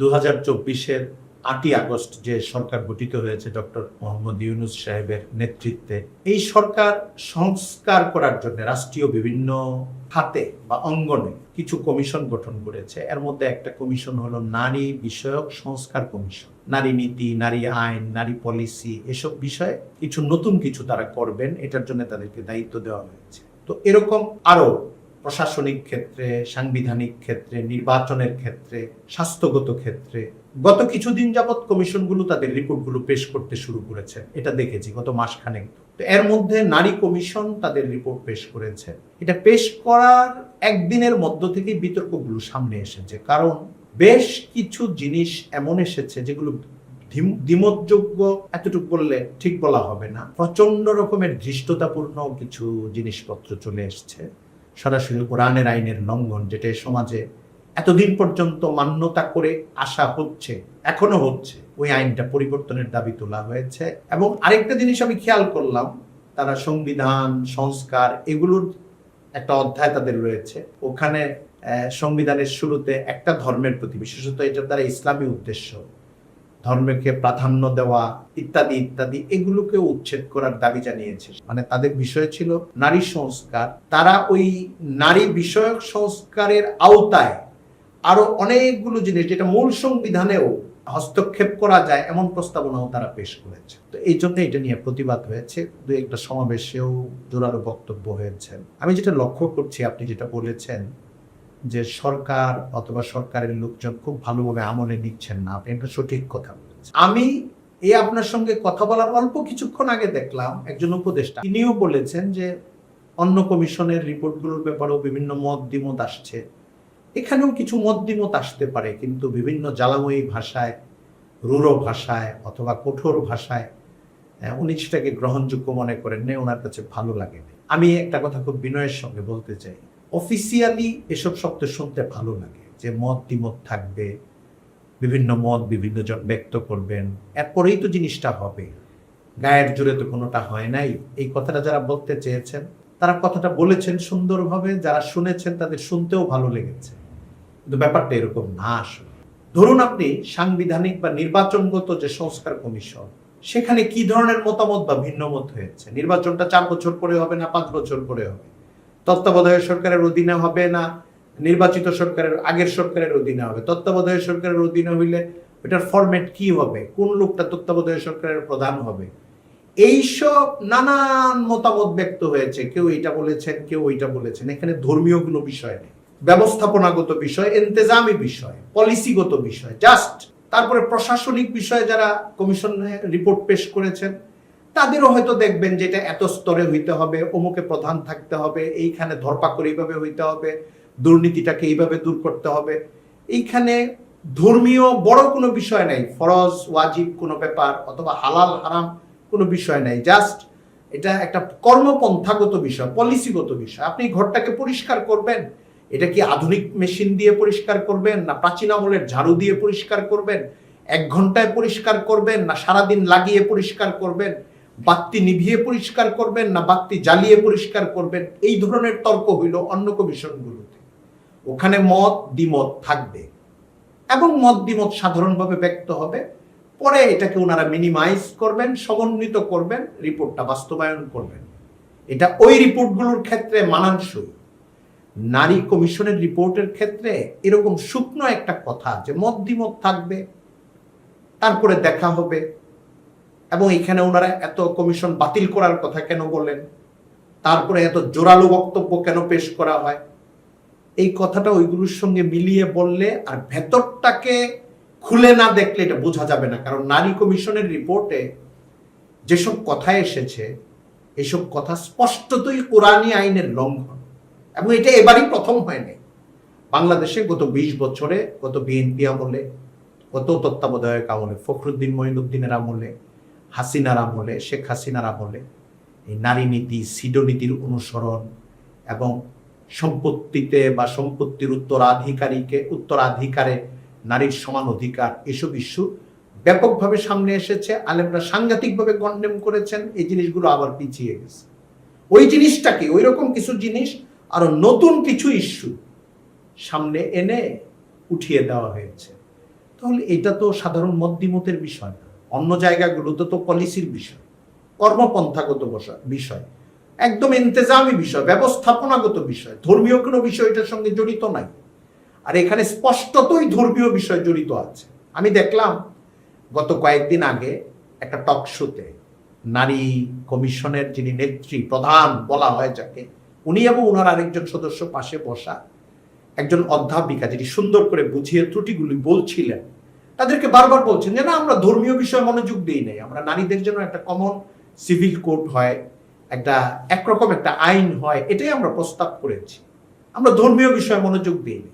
দু হাজার চব্বিশের আটই আগস্ট যে সরকার গঠিত হয়েছে ডক্টর মোহাম্মদ ইউনুস সাহেবের নেতৃত্বে, এই সরকার সংস্কার করার জন্য রাষ্ট্রীয় বিভিন্ন খাতে বা অঙ্গনে কিছু কমিশন গঠন করেছে। এর মধ্যে একটা কমিশন হলো নারী বিষয়ক সংস্কার কমিশন। নারী নীতি, নারী আইন, নারী পলিসি এসব বিষয়ে কিছু নতুন কিছু তারা করবেন, এটার জন্য তাদেরকে দায়িত্ব দেওয়া হয়েছে। তো এরকম আরও প্রশাসনিক ক্ষেত্রে, সাংবিধানিক ক্ষেত্রে, নির্বাচনের ক্ষেত্রে, স্বাস্থ্যগত ক্ষেত্রে। গত কিছুদিন যাবৎ কমিশনগুলো তাদের রিপোর্টগুলো পেশ করতে শুরু করেছে। এটা দেখেছি গত মাসখানেক। তো এর মধ্যে নারী কমিশন তাদের রিপোর্ট পেশ করেছে। এটা পেশ করার একদিনের মধ্য থেকে বিতর্কগুলো সামনে এসেছে। কারণ বেশ কিছু জিনিস এমন এসেছে যেগুলো দ্বিমতযোগ্য, এতটুকু বললে ঠিক বলা হবে না। প্রচণ্ড রকমের ধৃষ্টতাপূর্ণ কিছু জিনিসপত্র চলে এসছে। সরাসরি কোরআনের আইনের লঙ্ঘন, যেটা সমাজে এতদিন পর্যন্ত মান্যতা করে আসা হচ্ছে, এখনও হচ্ছে, ওই আইনটা পরিবর্তনের দাবি তোলা হয়েছে। এবং আরেকটা জিনিস আমি খেয়াল করলাম, তারা সংবিধান, সংস্কার এগুলোর একটা অধ্যায় তাদের রয়েছে। ওখানে সংবিধানের শুরুতে একটা ধর্মের প্রতি, বিশেষত এটার দ্বারা ইসলামী উদ্দেশ্য ধর্মকে প্রাধান্য দেওয়া ইত্যাদি ইত্যাদি এগুলোকে উচ্ছেদ করার দাবি জানিয়েছে। মানে তাদের বিষয় ছিল নারী সংস্কার। তারা ওই নারী বিষয়ক সংস্কারের আওতায় আরও অনেকগুলো জিনিস, যেটা মূল সংবিধানেও হস্তক্ষেপ করা যায়, এমন প্রস্তাবনাও তারা পেশ করেছে। তো এই জন্য এটা নিয়ে প্রতিবাদ হয়েছে। দু একটা সমাবেশেও জোরালো বক্তব্য হয়েছে আমি যেটা লক্ষ্য করছি, আপনি যেটা বলেছেন যে সরকার অথবা সরকারের লোকজন খুব ভালোভাবে আমলে নিচ্ছেন না। আপনি সঠিক কথা বলেছেন। আমি এই আপনার সঙ্গে কথা বলার অল্প কিছুক্ষণ আগে দেখলাম একজন উপদেষ্টা, তিনিও বলেছেন যে অন্য কমিশনের রিপোর্টগুলোর ব্যাপারেও বিভিন্ন মত দ্বিমত আসছে। এখানেও কিছু মত দ্বিমত আসতে পারে, কিন্তু বিভিন্ন জ্বালাময়ী ভাষায়, রূঢ় ভাষায় অথবা কঠোর ভাষায় উনি সেটাকে গ্রহণযোগ্য মনে করেন না ওনার কাছে ভালো লাগে আমি একটা কথা খুব বিনয়ের সঙ্গে বলতে চাই। অফিসিয়ালি এসব শব্দ শুনতে ভালো লাগে, যে মত দ্বিমত থাকবে, বিভিন্ন মত বিভিন্ন জন ব্যক্ত করবেন, এরপরেই তো জিনিসটা হবে। গায়ের জোরে তো কোনোটা হয় নাই। এই কথাটা যারা বলতে চেয়েছেন, তারা কথাটা বলেছেন সুন্দরভাবে, যারা শুনেছেন তাদের শুনতেও ভালো লেগেছে। কিন্তু ব্যাপারটা এরকম না আসলে। ধরুন আপনি সাংবিধানিক বা নির্বাচনগত যে সংস্কার কমিশন, সেখানে কি ধরনের মতামত বা ভিন্ন মত হয়েছে? নির্বাচনটা চার বছর পরে হবে না, পাঁচ বছর পরে হবে? তত্ত্বাবধায়ক সরকারের অধীনে হবে না, নির্বাচিত সরকারের, আগের সরকারের অধীনে হবে। তত্ত্বাবধায়ক সরকারের অধীনে হইলে এটার ফরম্যাট কি হবে? কোন লোকটা তত্ত্বাবধায়ক সরকারের প্রধান হবে? এইসব নানান মতামত ব্যক্ত হয়েছে। কেউ এটা বলেছেন, কেউ ওইটা বলেছেন। এখানে ধর্মীয় কোনো বিষয় নেই। ব্যবস্থাপনাগত বিষয় এন্তেজামি বিষয় পলিসিগত বিষয় জাস্ট তারপরে প্রশাসনিক বিষয়ে যারা কমিশনে রিপোর্ট পেশ করেছেন তাদেরও হয়তো দেখবেন যে এটা এত স্তরে হইতে হবে, অমুকে প্রধান থাকতে হবে, এইখানে ধরপাকড় এইভাবে হইতে হবে, দুর্নীতিটাকে এইভাবে দূর করতে হবে। এইখানে ধর্মীয় বড় কোনো বিষয় নাই, ফরজ, ওয়াজিব কোনো ব্যাপার অথবা হালাল, হারাম কোনো বিষয় নাই, জাস্ট এটা একটা কর্মপন্থাগত বিষয়, পলিসিগত বিষয়। আপনি ঘরটাকে পরিষ্কার করবেন, এটা কি আধুনিক মেশিন দিয়ে পরিষ্কার করবেন, না প্রাচীন আমলের ঝাড়ু দিয়ে পরিষ্কার করবেন, এক ঘন্টায় পরিষ্কার করবেন, না সারাদিন লাগিয়ে পরিষ্কার করবেন? বাতি নিভিয়ে পরিষ্কার করবেন না বাতি জ্বালিয়ে পরিষ্কার করবেন? এই ধরনের তর্ক হইল অন্য কমিশনগুলোতে। ওখানে মত দ্বিমত থাকবে। এবং মত দ্বিমত সাধারণভাবে ব্যক্ত হবে। পরে এটাকে ওনারা মিনিমাইজ করবেন, সমন্বিত করবেন, রিপোর্টটা বাস্তবায়ন করবেন। এটা ওই রিপোর্টগুলোর ক্ষেত্রে মানানসই। নারী কমিশনের রিপোর্টের ক্ষেত্রে এরকম শুকনো একটা কথা যে মত দ্বিমত থাকবে, তারপরে দেখা হবে। এবং এখানে ওনারা এত কমিশন বাতিল করার কথা কেন বলেন তারপরে এত জোরালো বক্তব্য কেন পেশ করা হয়? এই কথাটা ওইগুলোর সঙ্গে মিলিয়ে বললে আর ভেতরটাকে খুলে না দেখলে এটা বোঝা যাবে না। কারণ নারী কমিশনের রিপোর্টে যেসব কথা এসেছে, এসব কথা স্পষ্টতই কোরআনী আইনের লঙ্ঘন। এবং এটা এবারই প্রথম হয়নি। বাংলাদেশে গত বিশ বছরে, গত বিএনপি আমলে, গত তত্ত্বাবধায়ক আমলে, ফখরুদ্দিন মঈনুদ্দিনের আমলে হাসিনার আমলে, শেখ হাসিনার আমলে এই নারী নীতি সিডনীতির অনুসরণ এবং সম্পত্তিতে বা সম্পত্তির উত্তরাধিকারীকে, উত্তরাধিকারে নারীর সমান অধিকার, এসব ইস্যু ব্যাপকভাবে সামনে এসেছে। আলেমরা সাংঘাতিকভাবে কন্ডেম করেছেন। এই জিনিসগুলো আবার পিছিয়ে গেছে। ওই জিনিসটাকে ওই রকম কিছু জিনিস আরও নতুন কিছু ইস্যু সামনে এনে উঠিয়ে দেওয়া হয়েছে। তাহলে এটা তো সাধারণ মত বিষয় না। অন্য জায়গাগুলোতে তো পলিসির বিষয়, কর্মপন্থাগত বিষয়, একদম ইন্তেজামি বিষয়, ব্যবস্থাপনাগত বিষয়, ধর্মীয় কোনো বিষয় এটার সঙ্গে জড়িত নাই। আর এখানে স্পষ্টতই ধর্মীয় বিষয় জড়িত আছে। আমি দেখলাম, গত কয়েকদিন আগে একটা টক শোতে নারী কমিশনের যিনি নেত্রী, প্রধান বলা হয় যাকে, উনি এবং ওনার আরেকজন সদস্য পাশে বসা একজন অধ্যাপিকা যিনি সুন্দর করে বুঝিয়ে ত্রুটিগুলি বলছিলেন তাদেরকে বারবার বলছেন যে, না, আমরা ধর্মীয় বিষয়ে মনোযোগ দিই নাই। আমরা নারীদের জন্য একটা কমন সিভিল কোড হয়, একটা, একরকম একটা আইন হয়, এটাই আমরা প্রস্তাব করেছি। আমরা ধর্মীয় বিষয়ে মনোযোগ দিইনি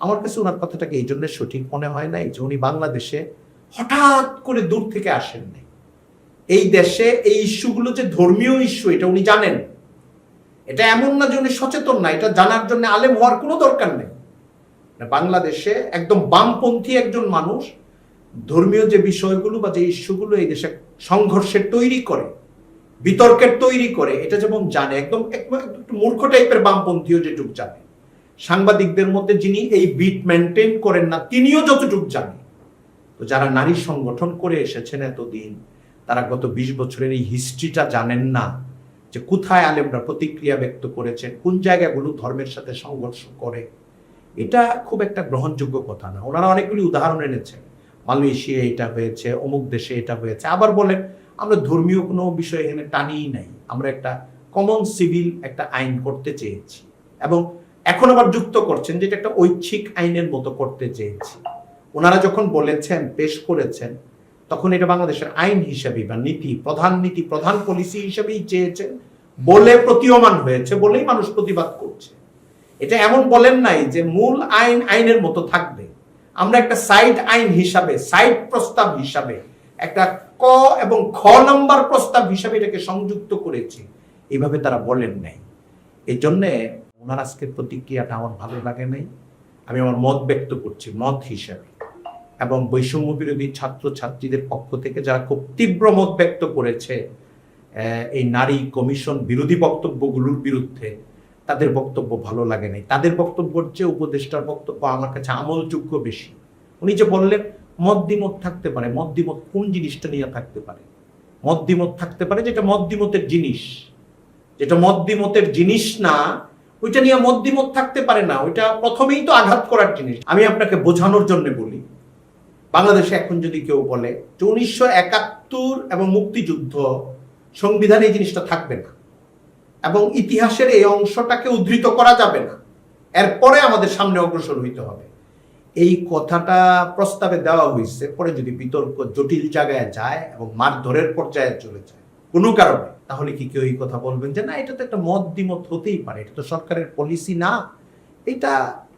আমার কাছে ওনার কথাটাকে এই জন্য সঠিক মনে হয় নাই যে, উনি বাংলাদেশে হঠাৎ করে দূর থেকে আসেন নাই। এই দেশে এই ইস্যুগুলো যে ধর্মীয় ইস্যু, এটা উনি জানেন। এটা এমন না যে উনি সচেতন না, এটা জানার জন্য আলেম হওয়ার কোনো দরকার নেই। বাংলাদেশে একদম বামপন্থী একজন মানুষ ধর্মীয় যে বিষয়গুলো বা যে ইস্যুগুলো এই দেশে সংঘর্ষের তৈরি করে, বিতর্কের তৈরি করে, এটা যেমন জানে, একদম মূর্খ টাইপের বামপন্থীও যেটুক জানে। সাংবাদিকদের মধ্যে যিনি এই বিট মেনটেন করেন না, তিনিও যতটুক জানে। তো যারা নারী সংগঠন করে এসেছেন এতদিন, তারা গত বিশ বছরের এই হিস্ট্রিটা জানেন না যে কোথায় আলেমরা প্রতিক্রিয়া ব্যক্ত করেছেন, কোন জায়গাগুলো ধর্মের সাথে সংঘর্ষ করে। এটা খুব একটা গ্রহণযোগ্য কথা না। ওনারা অনেকগুলি উদাহরণ এনেছেন। মালয়েশিয়া এটা হয়েছে, অমুক দেশে এটা হয়েছে। আবার বলেন, আমরা ধর্মীয় কোনো বিষয় এখানে টানিই নাই। আমরা একটা কমন সিভিল একটা আইন করতে চেয়েছি। এবং এখন আবার যুক্ত করছেন যেটা একটা ঐচ্ছিক আইনের মতো করতে চেয়েছি। ওনারা যখন বলেছেন, পেশ করেছেন, তখন এটা বাংলাদেশের আইন হিসেবে বা নীতি, প্রধান নীতি, প্রধান পলিসি হিসেবেই চেয়েছেন। বলে প্রতীয়মান হয়েছে বলেই মানুষ প্রতিবাদ করছে। এটা এমন বলেন নাই যে মূল আইন আইনের মতো থাকবে। আমরা একটা সাইড আইন হিসাবে, সাইড প্রস্তাব হিসাবে, একটা ক এবং খ নাম্বার প্রস্তাব হিসাবে এটাকে সংযুক্ত করেছি। এইভাবে তারা বলেন নাই। এই জন্যে ওনার আজকের প্রতিক্রিয়াটা আমার ভালো লাগে নাই। আমি আমার মত ব্যক্ত করছি, মত হিসাবে। এবং বৈষম্য বিরোধী ছাত্র ছাত্রীদের পক্ষ থেকে যারা খুব তীব্র মত ব্যক্ত করেছে এই নারী কমিশন বিরোধী বক্তব্যগুলোর বিরুদ্ধে তাদের বক্তব্য ভালো লাগে নাই। তাদের বক্তব্যের চেয়ে উপদেষ্টার বক্তব্য আমার কাছে আমলযোগ্য বেশি। উনি যে বললেন মত দ্বিমত থাকতে পারে। মত দ্বিমত কোন জিনিসটা নিয়ে থাকতে পারে? মত দ্বিমত থাকতে পারে যেটা মত দ্বিমতের জিনিস। যেটা মত দ্বিমতের জিনিস না, ওইটা নিয়ে মত দ্বিমত থাকতে পারে না। ওইটা প্রথমেই তো আঘাত করার জিনিস। আমি আপনাকে বোঝানোর জন্য বলি, বাংলাদেশে এখন যদি কেউ বলে যে উনিশশো একাত্তর এবং মুক্তিযুদ্ধ সংবিধানে এই জিনিসটা থাকবে না এবং ইতিহাসের এই অংশটাকে উদ্ধৃত করা যাবে না। এরপরে আমাদের সামনে অগ্রসর হইতে হবে। এই কথাটা প্রস্তাবে দেওয়া হয়েছে পরে যদি বিতর্ক জটিল জায়গায় যায় এবং মারধরের পর্যায়ে চলে যায়, কোনো কারণে, তাহলে কি কেউ এই কথা বলবেন যে, না, এটা তো একটা মত দ্বিমত হতেই পারে, এটা তো সরকারের পলিসি না। এটা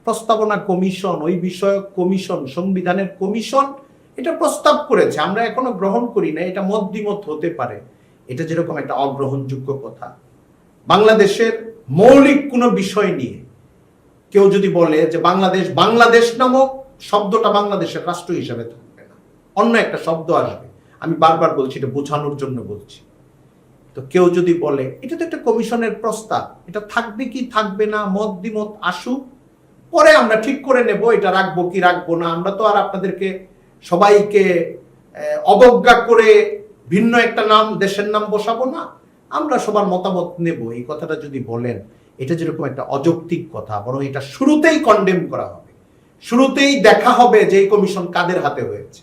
প্রস্তাবনা কমিশন, ওই বিষয়ক কমিশন, সংবিধানের কমিশন এটা প্রস্তাব করেছে, আমরা এখনও গ্রহণ করি না এটা মত দ্বিমত হতে পারে। এটা যেরকম একটা অগ্রহণযোগ্য কথা বাংলাদেশের মৌলিক কোনো বিষয় নিয়ে কেউ যদি বলে যে বাংলাদেশ বাংলাদেশ নামক শব্দটা বাংলাদেশের রাষ্ট্র হিসাবে থাকবে না। অন্য একটা শব্দ আসবে। আমি বারবার বলছি, এটা বোঝানোর জন্য বলছি। তো কেউ যদি বলে, এটা তো একটা কমিশনের প্রস্তাব, এটা থাকবে কি থাকবে না, মত দ্বিমত আসুক, পরে আমরা ঠিক করে নেব, এটা রাখব কি রাখব না, আমরা তো আর আপনাদেরকে সবাইকে অবজ্ঞা করে ভিন্ন একটা নাম, দেশের নাম বসাবো না। আমরা সবার মতামত নেব, এই কথাটা যদি বলেন, এটা যেরকম একটা অযৌক্তিক কথা, বরং এটা শুরুতেই কন্ডেম করা হবে। শুরুতেই দেখা হবে যে এই কমিশন কাদের হাতে হয়েছে।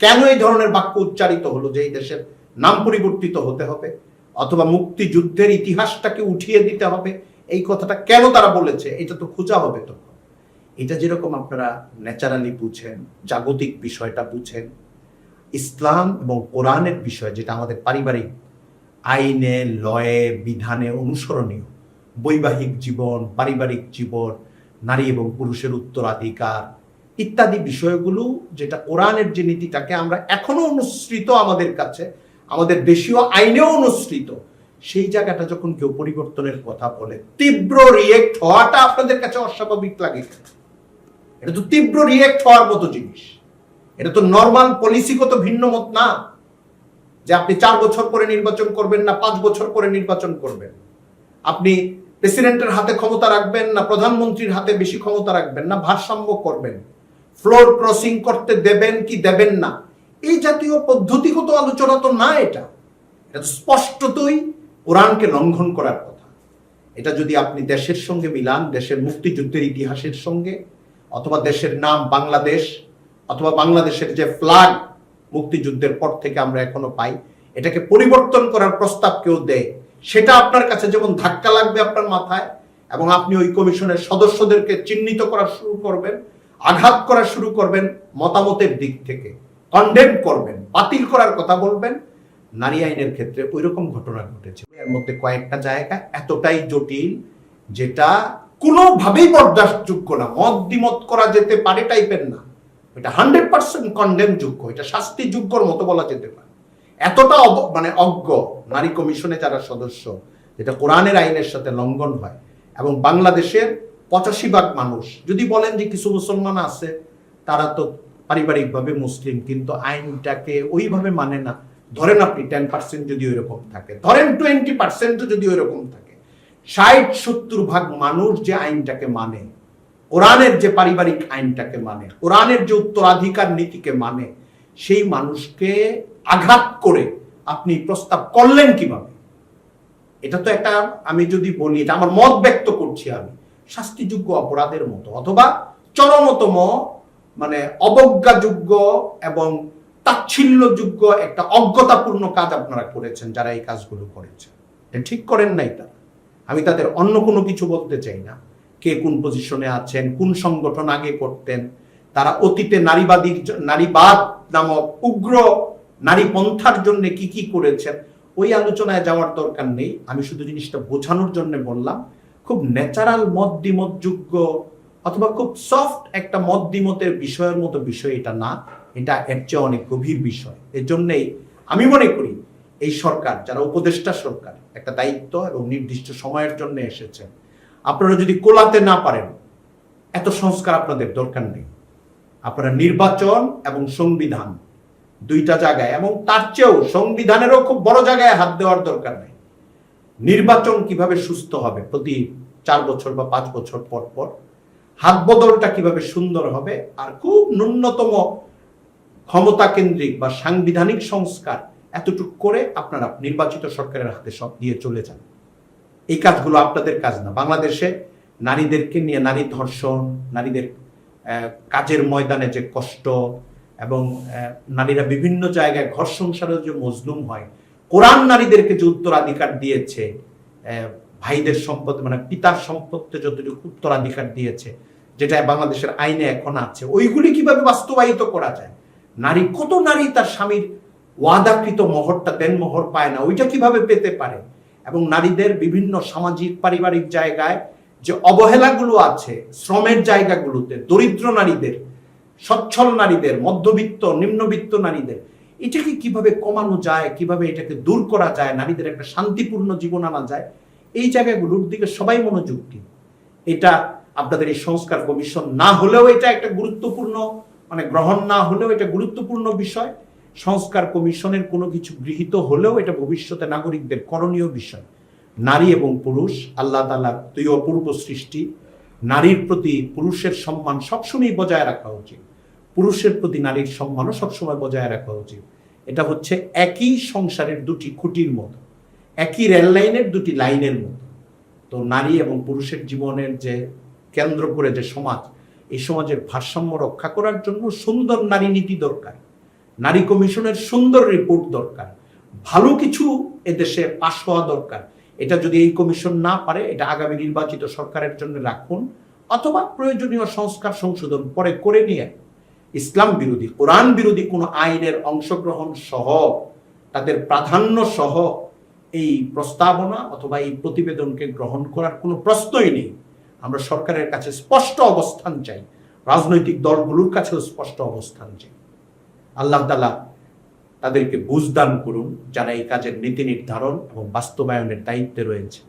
কেন এই ধরনের বাক্য উচ্চারিত হলো যে এই দেশের নাম পরিবর্তিত হতে হবে, অথবা মুক্তিযুদ্ধের ইতিহাসটাকে উঠিয়ে দিতে হবে, এই কথাটা কেন তারা বলেছে, এটা তো খোঁজা হবে তখন। এটা যেরকম আপনারা ন্যাচারালি বুঝেন, জাগতিক বিষয়টা বুঝেন, ইসলাম এবং কোরআনের বিষয় যেটা আমাদের পারিবারিক আইনে, লয়ে, বিধানে অনুসরণীয়। বৈবাহিক জীবন, পারিবারিক জীবন, নারী এবং পুরুষের উত্তরাধিকার ইত্যাদি বিষয়গুলো যেটা কোরআনের যে নীতিটাকে আমরা এখনও অনুসৃত আমাদের কাছে, আমাদের দেশীয় আইনেও অনুসৃত, সেই জায়গাটা যখন কেউ পরিবর্তনের কথা বলে, তীব্র রিয়েক্ট হওয়াটা আপনাদের কাছে অস্বাভাবিক লাগে এটা তো তীব্র রিয়েক্ট হওয়ার মতো জিনিস। এটা তো নর্মাল পলিসিগত ভিন্ন মত না। যে আপনি চার বছর পরে নির্বাচন করবেন না, পাঁচ বছর পরে নির্বাচন করবেন। আপনি প্রেসিডেন্টের হাতে ক্ষমতা রাখবেন না, প্রধানমন্ত্রীর হাতে বেশি ক্ষমতা রাখবেন না, ভারসাম্য করবেন। ফ্লোর ক্রসিং করতে দেবেন কি দেবেন না? এই জাতীয় পদ্ধতিগত আলোচনা তো না এটা। এটা স্পষ্টতই কোরআনকে লঙ্ঘন করার কথা। এটা যদি আপনি দেশের সঙ্গে মিলান, দেশের মুক্তিযুদ্ধের ইতিহাসের সঙ্গে, অথবা দেশের নাম বাংলাদেশ, অথবা বাংলাদেশের যে ফ্ল্যাগ মুক্তিযুদ্ধের পর থেকে আমরা এখনও পাই। এটাকে পরিবর্তন করার প্রস্তাব কেউ দেয়। সেটা আপনার কাছে যেমন ধাক্কা লাগবে আপনার মাথায়, এবং আপনি ওই কমিশনের সদস্যদেরকে চিহ্নিত করা শুরু করবেন, আঘাত করা শুরু করবেন মতামতের দিক থেকে। কন্ডেম করবেন, বাতিল করার কথা বলবেন। নারী আইনের ক্ষেত্রে ওই রকম ঘটনা ঘটেছে। এর মধ্যে কয়েকটা জায়গা এতটাই জটিল যেটা কোনোভাবেই বরদাস্তযোগ্য না। মত দ্বিমত করা যেতে পারে টাইপের না। এটা হান্ড্রেড পার্সেন্ট কন্ডেম যোগ্য, এটা শাস্তিযোগ্যর মতো বলা যেতে পারে। এতটা মানে অজ্ঞ নারী কমিশনে যারা সদস্য, যেটা কোরআনের আইনের সাথে লঙ্ঘন হয়, এবং বাংলাদেশের পঁচাশি ভাগ মানুষ, যদি বলেন যে কিছু মুসলমান আছে, তারা তো পারিবারিকভাবে মুসলিম, কিন্তু আইনটাকে ওইভাবে মানে না। ধরেন আপনি টেন পার্সেন্ট যদি ওইরকম থাকে, ধরেন টোয়েন্টি পার্সেন্ট যদি ওইরকম থাকে, ষাট, সত্তর ভাগ মানুষ যে আইনটাকে মানে কোরআনের যে পারিবারিক আইনটাকে মানে কোরআনের যে উত্তরাধিকার নীতিকে মানে সেই মানুষকে আঘাত করে আপনি প্রস্তাব করলেন কীভাবে? এটা তো একটা, আমি যদি বলি, এটা আমার মত ব্যক্ত করছি আমি, শাস্তিযোগ্য অপরাধের মতো, অথবা চরমতম মানে অবজ্ঞাযোগ্য এবং তাচ্ছিল্যযোগ্য একটা অজ্ঞতাপূর্ণ কাজ আপনারা করেছেন, যারা এই কাজগুলো করেছেন। ঠিক করেন নাই তারা। আমি তাদের অন্য কোনো কিছু বলতে চাই না। কে কোন পজিশনে আছেন, কোন সংগঠন আগে করতেন, তারা অতীতে নারীবাদী নারীবাদ নামক উগ্র নারী পন্থার জন্য কি কি করেছেন, ওই আলোচনায় যাওয়ার দরকার নেই। আমি শুধু জিনিসটা বোঝানোর জন্য বললাম, খুব ন্যাচারাল মত দ্বিমতযোগ্য অথবা খুব সফট একটা মত দ্বিমতের বিষয়ের মতো বিষয় এটা না, এটা এর চেয়ে অনেক গভীর বিষয়। এর জন্যেই আমি মনে করি এই সরকার, যারা উপদেষ্টা সরকার, একটা দায়িত্ব এবং নির্দিষ্ট সময়ের জন্য এসেছেন আপনারা যদি কোলাতে না পারেন, এত সংস্কার আপনাদের দরকার নেই। আপনারা নির্বাচন এবং সংবিধান দুইটা জায়গায়, এবং তার চেয়েও সংবিধানেরও খুব বড় জায়গায় হাত দেওয়ার দরকার নেই। নির্বাচন কীভাবে সুস্থ হবে প্রতি চার বছর বা পাঁচ বছর পর পর? হাত বদলটা কীভাবে সুন্দর হবে? আর খুব ন্যূনতম ক্ষমতা কেন্দ্রিক বা সাংবিধানিক সংস্কার এতটুকু করে আপনারা নির্বাচিত সরকারের হাতে সব দিয়ে চলে যান। এই কাজগুলো আপনাদের কাজ না। বাংলাদেশে নারীদেরকে নিয়ে নারী ধর্ষণ, নারীদের কাজের ময়দানে যে কষ্ট এবং নারীরা বিভিন্ন জায়গায় ঘর সংসারে যে মজলুম হয়, কোরআন নারীদেরকে যে উত্তরাধিকার দিয়েছে ভাইদের সম্পদ মানে পিতার সম্পত্তি যতটুকু উত্তরাধিকার দিয়েছে, যেটা বাংলাদেশের আইনে এখন আছে, ওইগুলি কীভাবে বাস্তবায়িত করা যায়? নারী, কত নারী তার স্বামীর ওয়াদাকৃত মোহরটা দেন মোহর পায় না, ওইটা কীভাবে পেতে পারে? এবং নারীদের বিভিন্ন সামাজিক, পারিবারিক জায়গায় যে অবহেলাগুলো আছে, শ্রমের জায়গাগুলোতে, দরিদ্র নারীদের, সচ্ছল নারীদের, মধ্যবিত্ত, নিম্নবিত্ত নারীদের, এটাকে কীভাবে কমানো যায়, কীভাবে এটাকে দূর করা যায়, নারীদের একটা শান্তিপূর্ণ জীবন আনা যায়, এই জায়গাগুলোর দিকে সবাই মনোযোগ দিন। এটা আপনাদের এই সংস্কার কমিশন না হলেও এটা একটা গুরুত্বপূর্ণ মানে গ্রহণ না হলেও এটা গুরুত্বপূর্ণ বিষয়। সংস্কার কমিশনের কোনো কিছু গৃহীত হলেও এটা ভবিষ্যতে নাগরিকদের করণীয় বিষয়। নারী এবং পুরুষ, আল্লাহ তালার দুই অপূর্ব সৃষ্টি। নারীর প্রতি পুরুষের সম্মান সবসময় বজায় রাখা উচিত। পুরুষের প্রতি নারীর সম্মানও সবসময় বজায় রাখা উচিত। এটা হচ্ছে একই সংসারের দুটি খুঁটির মতো, একই রেল লাইনের দুটি লাইনের মতো। তো নারী এবং পুরুষের জীবনের যে কেন্দ্র করে যে সমাজ, এই সমাজের ভারসাম্য রক্ষা করার জন্য সুন্দর নারী নীতি দরকার। নারী কমিশনের সুন্দর রিপোর্ট দরকার। ভালো কিছু এদেশে পাশ হওয়া দরকার। এটা যদি এই কমিশন না পারে, এটা আগামী নির্বাচিত সরকারের জন্য রাখুন অথবা প্রয়োজনীয় সংস্কার সংশোধন পরে করে নিয়ে। ইসলাম বিরোধী, কোরআন বিরোধী কোনো আইনের অংশগ্রহণ সহ, তাদের প্রাধান্য সহ এই প্রস্তাবনা অথবা এই প্রতিবেদনকে গ্রহণ করার কোনো প্রশ্নই নেই। আমরা সরকারের কাছে স্পষ্ট অবস্থান চাই। রাজনৈতিক দলগুলোর কাছেও স্পষ্ট অবস্থান চাই। আল্লাহ তালা তাদেরকে বুঝদান করুন যারা এই কাজের নীতি নির্ধারণ এবং বাস্তবায়নের দায়িত্বে রয়েছে।